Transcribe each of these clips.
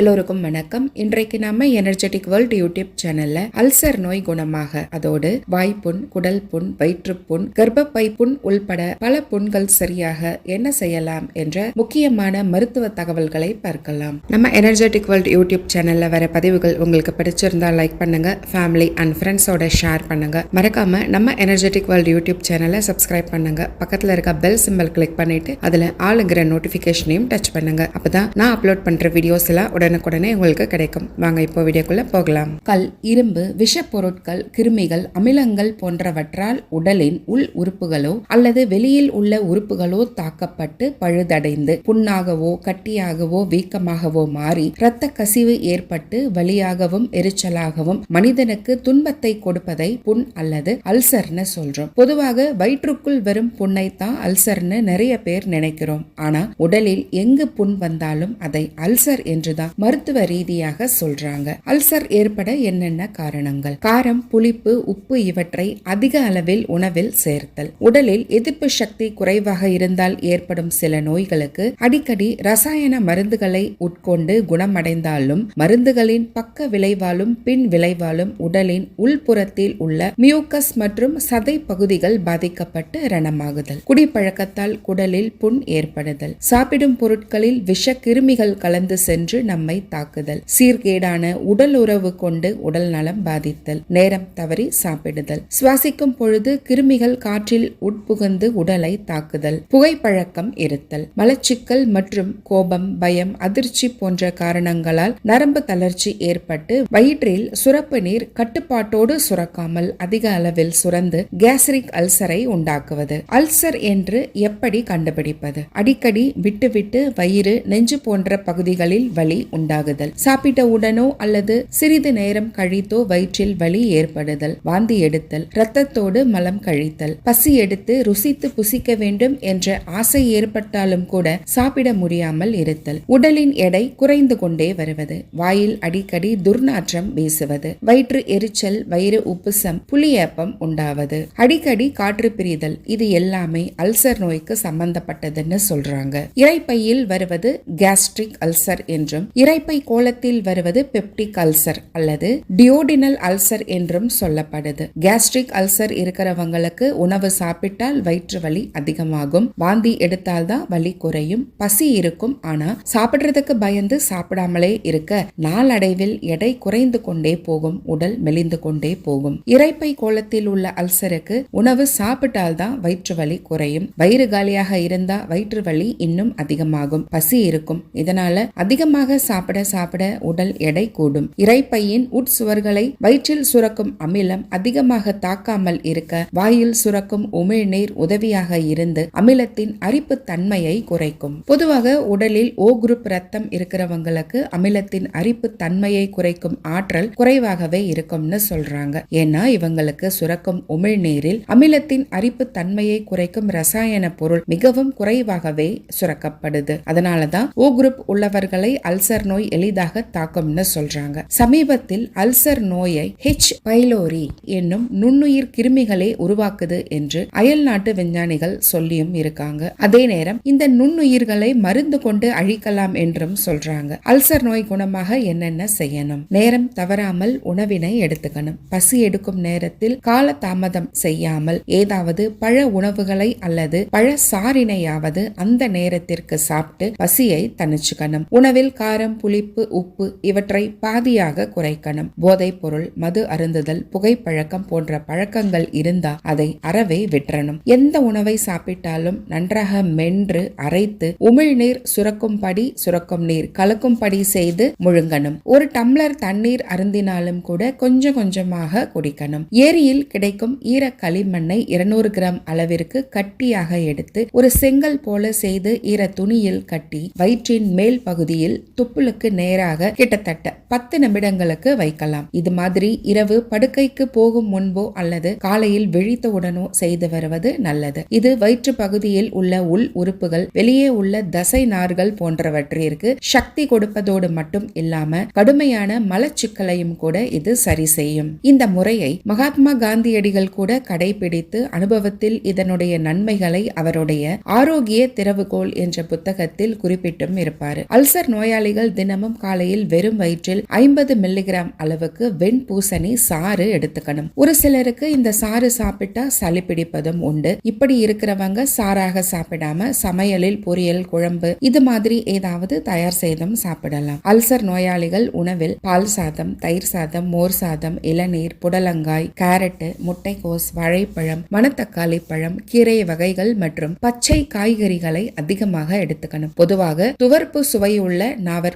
எல்லோருக்கும் வணக்கம். இன்றைக்கு நாம எனர்ஜெட்டிக் வேர்ல்ட் யூடியூப் சேனல்ல அல்சர் நோய் குணமாக அதோடு வாய்ப்புண் குடல் புண் வயிற்றுப்புண் கர்ப்பப்பை புண் உள்பட பல புண்கள் சரியாக என்ன செய்யலாம் என்ற முக்கியமான மருத்துவ தகவல்களை பார்க்கலாம். நம்ம எனர்ஜெட்டிக் வேர்ல்ட் யூடியூப் சேனல்ல வர பதிவுகள் உங்களுக்கு பிடிச்சிருந்தா லைக் பண்ணுங்க ஃபேமிலி அண்ட் ஃப்ரெண்ட்ஸோட ஷேர் பண்ணுங்க. மறக்காம நம்ம எனர்ஜெட்டிக் வேர்ல்ட் யூடியூப் சேனலை சப்ஸ்கிரைப் பண்ணுங்க. பக்கத்துல இருக்க பெல் சிம்பல் கிளிக் பண்ணிட்டு அதுல ஆளுங்கிற நோட்டிபிகேஷனையும் டச் பண்ணுங்க. அப்பதான் நான் அப்லோட் பண்ற வீடியோஸ் எல்லாம் உடனுக்குடனே உங்களுக்கு கிடைக்கும். வாங்க இப்போ வீடியோக்குள்ள போகலாம். கல் இரும்பு விஷ பொருட்கள் கிருமிகள் அமிலங்கள் போன்றவற்றால் உடலின் உள் உறுப்புகளோ அல்லது வெளியில் உள்ள உறுப்புகளோ தாக்கப்பட்டு பழுதடைந்து புண்ணாகவோ கட்டியாகவோ வீக்கமாகவோ மாறி இரத்த கசிவு ஏற்பட்டு வலியாகவும் எரிச்சலாகவும் மனிதனுக்கு துன்பத்தை கொடுப்பதை புண் அல்லது அல்சர்னு சொல்றோம். பொதுவாக வயிற்றுக்குள் வரும் புண்ணைத்தான் அல்சர்னு நிறைய பேர் நினைக்கிறோம். ஆனா உடலில் எங்கு புண் வந்தாலும் அதை அல்சர் என்றுதான் மருத்துவ ரீதியாக சொல்றாங்க. அல்சர் ஏற்பட என்னென்ன காரணங்கள்? காரம் புளிப்பு உப்பு இவற்றை அதிக அளவில் உணவில் சேர்த்தல். உடலில் எதிர்ப்பு சக்தி குறைவாக இருந்தால் ஏற்படும் சில நோய்களுக்கு அடிக்கடி ரசாயன மருந்துகளை உட்கொண்டு குணமடைந்தாலும் மருந்துகளின் பக்க விளைவாலும் பின் விளைவாலும் உடலின் உள்புறத்தில் உள்ள மியூக்கஸ் மற்றும் சதை பகுதிகள் பாதிக்கப்பட்டு ரணமாகுதல். குடிப்பழக்கத்தால் குடலில் புண் ஏற்படுதல். சாப்பிடும் பொருட்களில் விஷ கிருமிகள் கலந்து சென்று நம்மை தாக்குதல். சீர்கேடான உடல் உறவு கொண்டு உடல் நலம் பாதித்தல். நேரம் தவறி சாப்பிடுதல். சுவாசிக்கும் பொழுது கிருமிகள் காற்றில் உட்புகுந்து உடலை தாக்குதல். புகைப்பழக்கம் இருத்தல். மலச்சிக்கல் மற்றும் கோபம் பயம் அதிர்ச்சி போன்ற காரணங்களால் நரம்பு தளர்ச்சி ஏற்பட்டு வயிற்றில் சுரப்பு நீர் கட்டுப்பாட்டோடு சுரக்காமல் அதிக அளவில் சுரந்து கேஸ்ரிக் அல்சரை உண்டாக்குவது. அல்சர் என்று எப்படி கண்டுபிடிப்பது? அடிக்கடி விட்டுவிட்டு வயிறு நெஞ்சு போன்ற பகுதிகளில் வலி உண்டாகுதல். சாப்பிட்ட உடனோ அல்லது சிறிது நேரம் கழித்தோ வயிற்றில் வலி ஏற்படுதல். வாந்தி எடுத்தல். இரத்தத்தோடு மலம் கழித்தல். பசி எடுத்து ருசித்து புசிக்க வேண்டும் என்ற ஆசை ஏற்பட்டாலும் கூட சாப்பிட முடியாமல் இருத்தல். உடலின் எடை குறைந்து கொண்டே வருவது. வாயில் அடிக்கடி துர்நாற்றம் வீசுவது. வயிற்று எரிச்சல் வயிறு உப்புசம் புளியேப்பம் உண்டாவது. அடிக்கடி காற்று பிரிதல். இது எல்லாமே அல்சர் நோய்க்கு சம்பந்தப்பட்டதுன்னு சொல்றாங்க. இறைப்பையில் வருவது கேஸ்ட்ரிக் அல்சர் என்றும் இறைப்பை கோலத்தில் வருவது பெப்டிக் அல்சர் அல்லது டியோடினல் அல்சர் என்றும் சொல்லப்படுது. கேஸ்ட்ரிக் அல்சர் இருக்கிறவங்களுக்கு உணவு சாப்பிட்டால் வயிற்று வலி அதிகமாகும். வாந்தி எடுத்தால் தான் வலி குறையும். பசி இருக்கும். ஆனா சாப்பிடுறதுக்கு பயந்து சாப்பிடாமலே இருக்க நாளடைவில் எடை குறைந்து கொண்டே போகும். உடல் மெலிந்து கொண்டே போகும். இறைப்பை கோலத்தில் உள்ள அல்சருக்கு உணவு சாப்பிட்டால்தான் வயிற்று வலி குறையும். வயிறு காலியாக இருந்தா வயிற்று வலி இன்னும் அதிகமாகும். பசி இருக்கும். இதனால அதிகமாக சாப்பிட சாப்பிட உடல் எடை கூடும். இறைப்பையின் உட்சுவர்களை வயிற்றில் சுரக்கும் அமிலம் அதிகமாக தாக்காமல் இருக்க வாயில் சுரக்கும் உமிழ்நீர் உதவியாக இருந்து அமிலத்தின் அரிப்பு தன்மையை குறைக்கும். பொதுவாக உடலில் ஓ குரூப் ரத்தம் இருக்கிறவங்களுக்கு அமிலத்தின் அரிப்பு தன்மையை குறைக்கும் ஆற்றல் குறைவாகவே இருக்கும்னு சொல்றாங்க. ஏன்னா இவங்களுக்கு சுரக்கும் உமிழ்நீரில் அமிலத்தின் அரிப்பு தன்மையை குறைக்கும் ரசாயன பொருள் மிகவும் குறைவாகவே சுரக்கப்படுது. அதனாலதான் ஓ குரூப் உள்ளவர்களை அல்சர் அல்சர் நோய் எளிதாக தாக்கும்னு சொல்றாங்க. சமீபத்தில் அல்சர் நோயை ஹெச் பைலோரி என்னும் நுண்ணுயிர் கிருமிகளே உருவாக்குது என்று அயல் நாட்டு விஞ்ஞானிகள் சொல்லியும் இருக்காங்க. அதே நேரம் இந்த நுண்ணுயிர்களை மருந்து கொண்டு அழிக்கலாம் என்றும் சொல்றாங்க. அல்சர் நோய் குணமாக என்னென்ன செய்யணும்? நேரம் தவறாமல் உணவினை எடுத்துக்கணும். பசி எடுக்கும் நேரத்தில் கால தாமதம் செய்யாமல் ஏதாவது பழ உணவுகளை அல்லது பழ சாரினையாவது அந்த நேரத்திற்கு சாப்பிட்டு பசியை தணிச்சுக்கணும். உணவில் காரம் புளிப்பு உப்பு இவற்றை பாதியாக குறைக்கணும். போதைப் பொருள் மது அருந்துதல் புகைப்பழக்கம் போன்ற பழக்கங்கள் இருந்தா அதை அறவே விட்டுறணும் எந்த உணவை சாப்பிட்டாலும் நன்றாக மென்று அரைத்து உமிழ்நீர் சுரக்கும்படி சுரக்கும் நீர் கலக்கும்படி செய்து முழுங்கணும். ஒரு டம்ளர் தண்ணீர் அருந்தினாலும் கூட கொஞ்சம் கொஞ்சமாக குடிக்கணும். ஏரியில் கிடைக்கும் ஈர களிமண்ணை இருநூறு கிராம் அளவிற்கு கட்டியாக எடுத்து ஒரு செங்கல் போல செய்து ஈர துணியில் கட்டி வயிற்றின் மேல் பகுதியில் துப்ப துப்புளுக்கு நேராக கிட்டத்தட்ட பத்து நிமிடங்களுக்கு வைக்கலாம். இது மாதிரி இரவு படுக்கைக்கு போகும் முன்போ அல்லது காலையில் விழித்தவுடனோ செய்து வருவது நல்லது. இது வயிற்று பகுதியில் உள்ள உள் உறுப்புகள் வெளியே உள்ள தசை நார்கள் போன்றவற்றிற்கு சக்தி கொடுப்பதோடு மட்டும் இல்லாம கடுமையான மலச்சிக்கலையும் கூட இது சரி செய்யும். இந்த முறையை மகாத்மா காந்தியடிகள் கூட கடைபிடித்து அனுபவத்தில் இதனுடைய நன்மைகளை அவருடைய ஆரோக்கிய திறவுகோல் என்ற புத்தகத்தில் குறிப்பிட்டும் இருப்பார். அல்சர் நோயாளிகள் நீங்கள் தினமும் காலையில் வெறும் வயிற்றில் ஐம்பது மில்லிகிராம் அளவுக்கு வெண்பூசணி சாறு எடுத்துக்கணும். ஒரு சிலருக்கு இந்த சாறு சாப்பிட்டா சளி பிடிப்பதும் உண்டு. இப்படி இருக்கிறவங்க சாறாக சாப்பிடாம சமையலில் பொரியல் குழம்பு இது மாதிரி ஏதாவது தயார் செய்தும் சாப்பிடலாம். அல்சர் நோயாளிகள் உணவில் பால் சாதம் தயிர் சாதம் மோர் சாதம் இளநீர் புடலங்காய் கேரட்டு முட்டைக்கோஸ் வாழைப்பழம் மணத்தக்காளி பழம் கீரை வகைகள் மற்றும் பச்சை காய்கறிகளை அதிகமாக எடுத்துக்கணும். பொதுவாக துவர்ப்பு சுவையுள்ள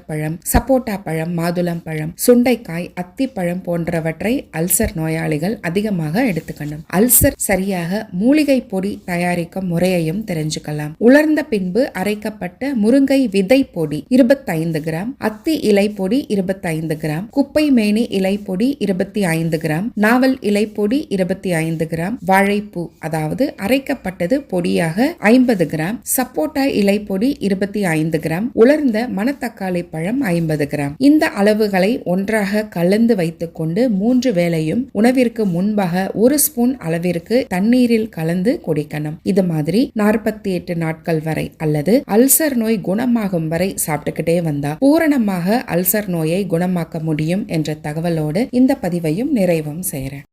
பழம் சப்போட்டா பழம் மாதுளம் பழம் சுண்டைக்காய் அத்திப்பழம் போன்றவற்றை அல்சர் நோயாளிகள் அதிகமாக எடுத்துக்கணும். அல்சர் சரியாக மூலிகை பொடி தயாரிக்கும் முறையையும் தெரிஞ்சுக்கலாம். உலர்ந்த பின்பு அரைக்கப்பட்ட முருங்கை விதை பொடி இருபத்தைந்து கிராம் அத்தி இலை பொடி இருபத்தைந்து கிராம் குப்பை மேனி இலை பொடி இருபத்தி ஐந்து கிராம் நாவல் இலை பொடி இருபத்தி ஐந்து கிராம் வாழைப்பூ அதாவது அரைக்கப்பட்டது பொடியாக ஐம்பது கிராம் சப்போட்டா இலை பொடி இருபத்தி ஐந்து கிராம் உலர்ந்த மணத்தக்காளி பழம் ஐம்பது கிராம். இந்த அளவுகளை ஒன்றாக கலந்து வைத்துக்கொண்டு மூன்று வேளையும் உணவிற்கு முன்பாக ஒரு ஸ்பூன் அளவிற்கு தண்ணீரில் கலந்து குடிக்கணும். இது மாதிரி நாற்பத்தி எட்டு நாட்கள் வரை அல்லது அல்சர் நோய் குணமாகும் வரை சாப்பிட்டுக்கிட்டே வந்தா பூரணமாக அல்சர் நோயை குணமாக்க முடியும் என்ற தகவலோடு இந்த பதிவையும் நிறைவும் செய்கிறேன்